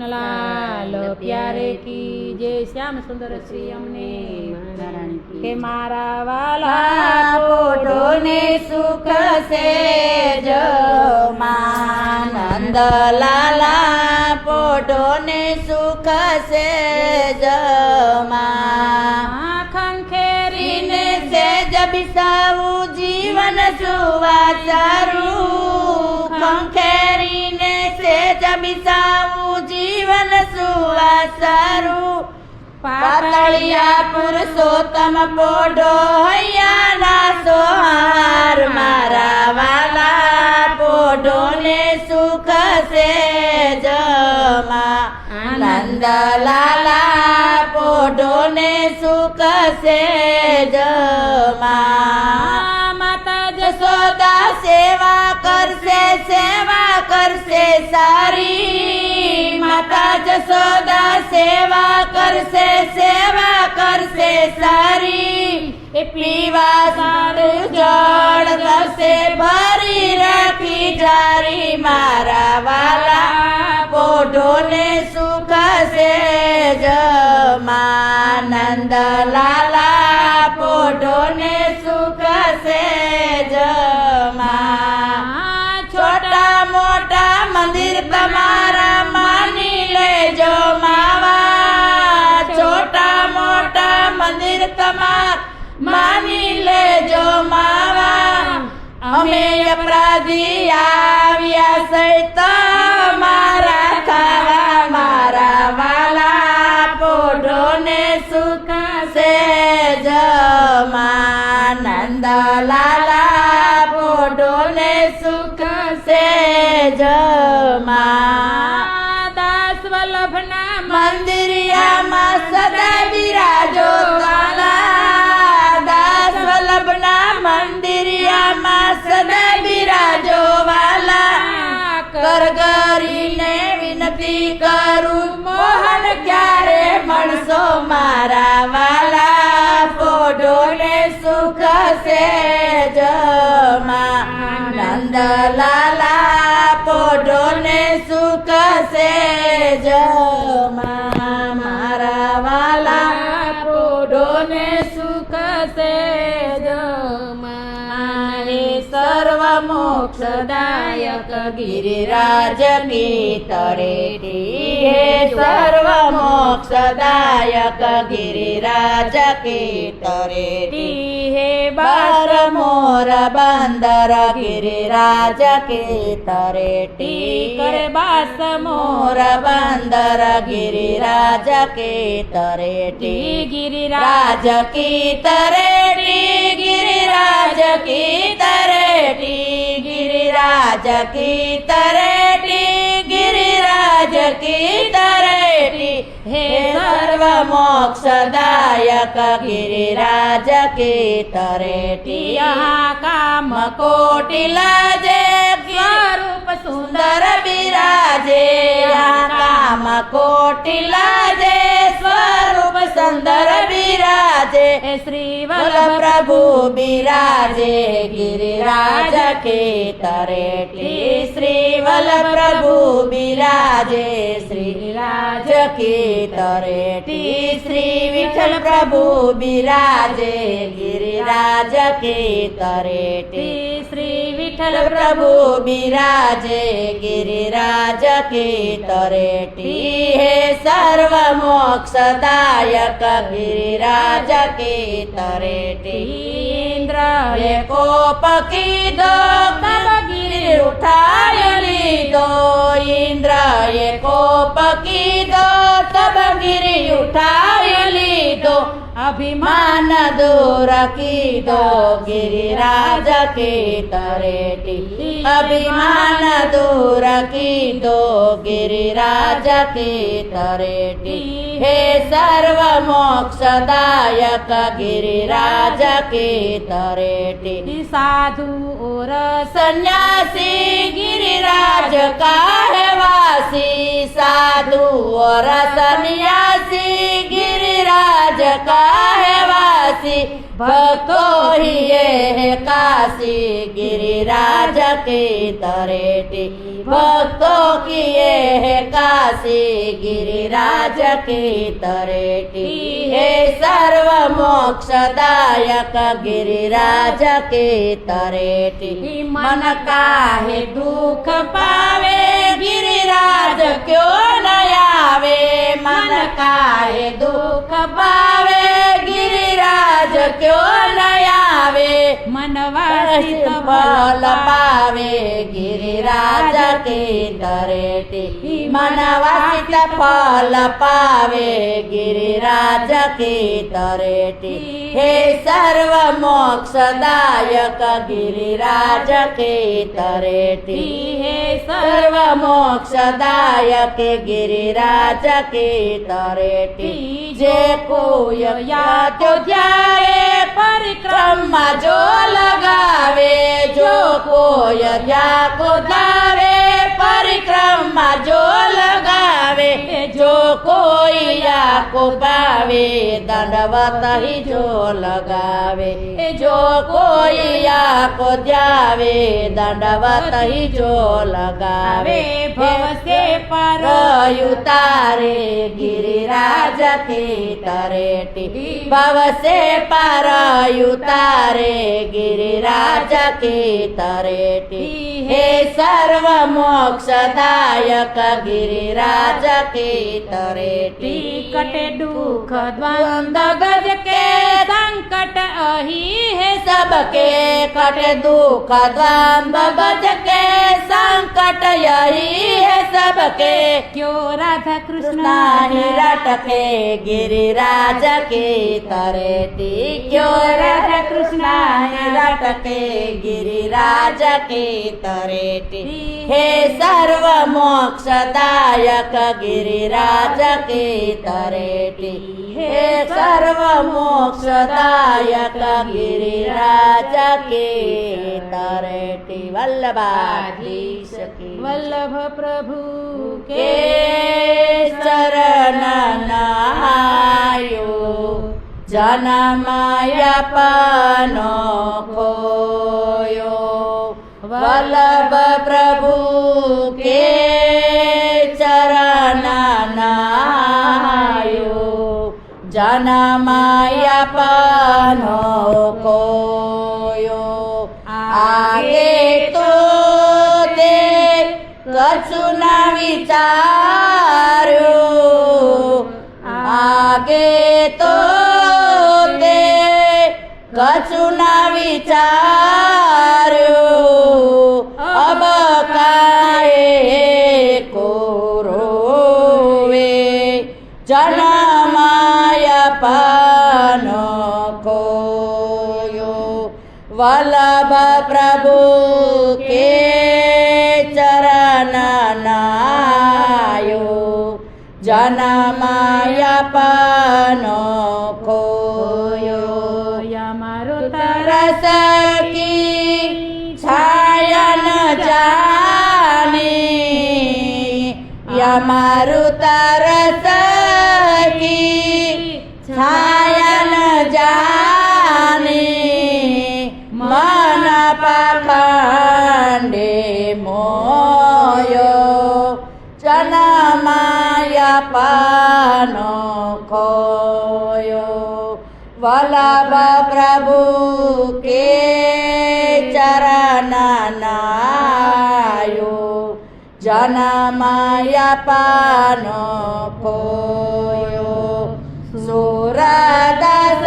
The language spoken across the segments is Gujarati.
કૃષ્ણલાલ પ્યારે કી જે શ્યામ સુંદર શ્રી અમને. કે મારા વાલા પોઢોને સુખ જો જમાનંદ લાલા પોઢોને સુખ છે જમા ખંખેરીને રીને છે જબિસાવું જીવન સુવા સારું. ખંખેરીને જીવન સુવા સારું. પાતળિયા પુરુષોત્તમ પોડો હૈયાના સોહાર મારા વાલા પોઢોને સુખ છે જમા આનંદ લાલા પોઢોને સુખ છે જમા માતા જશોદા સેવા કરશે સેવા કરશે સારી. માતા જશોદા સેવા કરશે સેવા કરશે સારી એ પીવા સારું જળ દસે ભરી રાખી જારી મારા વાલા પોઢોને સુખ છે જમાનંદ લાલા પોઢોને સુખ છે અમે અપરાધી આવ્યા સહિત મારા ખાવા, મારા વાલા પોઢોને સુખ છે જમાનંદ લાલા પોઢોને સુખ છે સુખ સે જમા મોક્ષદાયક ગિરિરાજ તળેટી હે સર્વ મોક્ષદાયક ગિરિરાજ તળેટી. હે બાર મોર બંદર ગિરિરાજ કે તરેટી કરે બાસ મોર બંદર ગિરિરાજ કે તરેટી ગિરિરાજ રાજ કી તરેટી ગિરિરાજ કી તરેટી ગિરિરાજ કી તરેટી ગિરિરાજ કી તરેટી હે સર્વ મોક્ષદાયક ગિરિરાજ કી તરેટી યહા કામ કોટિલા જે સ્વરૂપ સુંદર બિરાજે કામ કોટિલા બિરાજે શ્રી વલ વલ્લભ પ્રભુ બિરાજે, ગિરિરાજ કે તરેટી શ્રી વલ પ્રભુ બિરાજે, શ્રીરાજ કે તરેટી શ્રી વિઠ્ઠલ પ્રભુ બિરાજે, ગિરિરાજ કે તરેટી શ્રી વિઠ્ઠલ પ્રભુ બિરાજે, ગિરિરાજ કે તરેટી હે સર્વ મોક્ષદાયક, ગિરિરાજ કે તરેટી ઇન્દ્ર કોપ કીધો કબગીરી ઉઠાય અભિમાન દૂર કીધો ગિરિરાજ કે તરેટી અભિમાન દૂર કીધો ગિરિરાજ કે તરેટી હે સર્વ મોક્ષદાયક ગિરિરાજ કે તરેટી સાધુ ઓર સંન્યાસી ગિરિરાજ કાહવાસી સાધુ ઓર राज का है वासी, भक्तो ही ये काशी। गिरिराज के तरेटी, भक्तो की ये है काशी। गिरिराज के तरेटी हे सर्व मोक्षदायक गिरिराज के तरेटी। मन का है दुख पावे, गिरिराज क्यों नया કયો ન આવે મનવાસિત બલ પાવે ગિરિરાજ તે તરેટી મનવાસિત ફલ પાવે ગિરિરાજ તે તરેટી હે સર્વ મો मोक्षदायक गिरिराज के तरेटी हे सर्व मोक्षदायक गिरिराज के तरेटी जे कोय या तो जाए परिक्रमा जो लगावे जो कोय या को जावे परिक्रमा जो लगावे जो कोई या को पावे दंडवत ही जो लगावे जो कोई या को जावे दंडवत ही जो लगावे। भव से पर उतारे गिरिराज के तरेटी भव से पर उतारे गिरिराज के तरेटी हे। सर्व मोक्षदायक गिरिराज के तरेटी कटे दुख द्वंद गज के संकट अही है सबके। कट दुख द्वंद गज के संकट यही है सबके। क्यों राधा कृष्ण रटके गिरिराज के तरेती क्यों राधा कृष्ण रटके गिरिराज के तरेती हे सर्व मोक्षदायक गिरिराज के तरेती हे सर्व मोक्षदायक गिरिराज के तरेती वल्लभाधीश की वल्लभ प्रभु के चरण नायो जनमाया पानो खोयो वल्लभ જનમાયપનો કોયો આગે તો તે કશું ના વિચાર્યું આગે તો તે કશું ના વિચાર્યું અબકાએ કોરોવે જન વલ્લભ પ્રભુ કે ચરણનાયો જનમાયા પાનો કોયો અમારો તરસ કી છાયન જાની યમારું તરસ કી છાયન જાની પાનો ખોયો વલ્લભ પ્રભુ કે ચરણનાયો જનમાયા પાનો ખોયો. સુરદાસ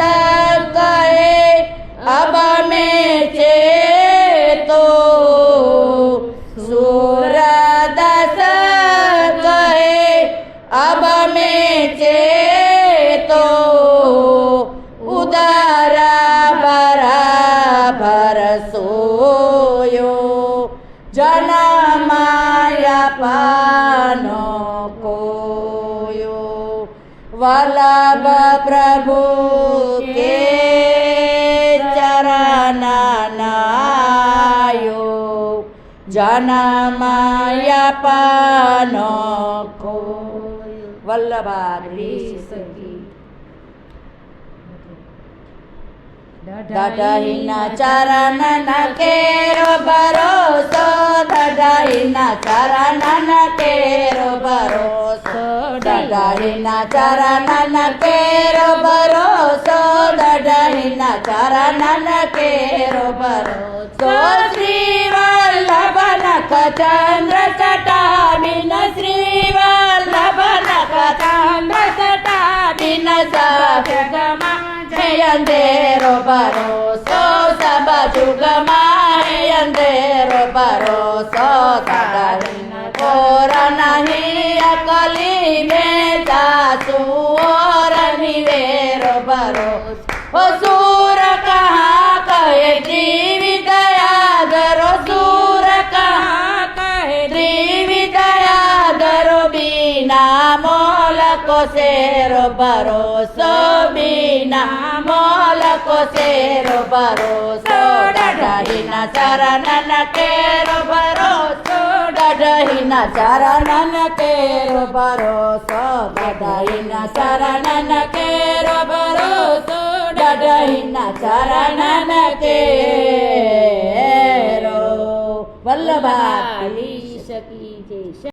પાનો કોયો વલ્લભ પ્રભુ કે ચરણ નાયો જનમાયા પાનો કોયો વલ્લભાધીશ કી દઢહીના ચરણ કેરો ભરોસો દઢહીના ચરણ કેરો ભરોસો દઢહીના ચરણ કેરો ભરોસો દઢહીના ચરણ કેરો ભરોસો. શ્રી અંધેરો ભરોસો સબ જુગમાં અંધેરો ભરોસો તગરીન ઓર નહીં અકલી મેં જાસુ ઓર નિવેરો ભરોસો ઓ સૂર કહા કહે જીવી દયા ધરો સૂર કહા કહે જીવી દયા ધરો બીના મોલકો શેરો ભરોસો બીના મોલકો શેરો ભરોસો ડઢહીના ચરણ કેરો ભરોસો ડઢહીના ચરણ કેરો ભરોસો ડઢહીના ચરણ કેરો ભરોસો ડઢહીના ચરણ કેરો વલ્લભા શકી